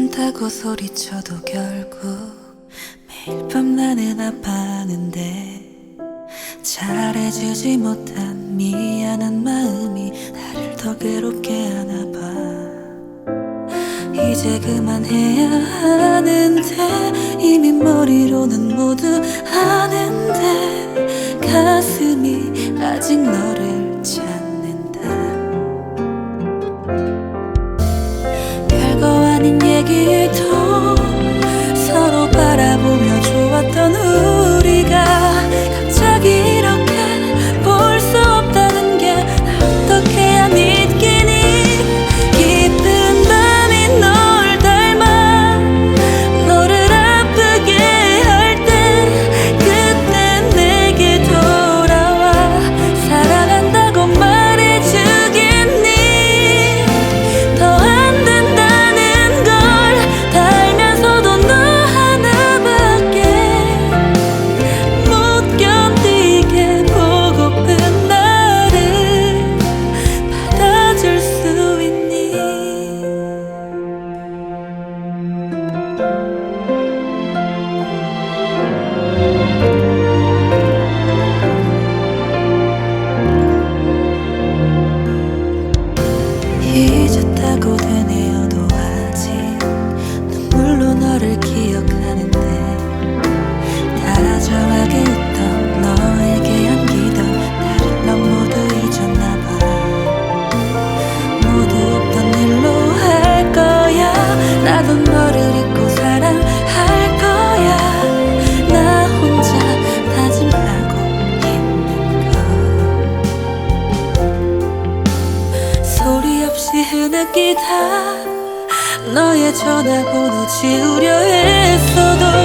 괜찮다고 소리쳐도 결국 매일 밤 나는 아파하는데 잘해주지 못한 미안한 마음이 나를 더 괴롭게 하나 봐. 이제 그만해야 하는데 이미 머리로는 모두 아는데 가슴이 아직 너를 늦게 다. 너의 전화번호 지우려 했어도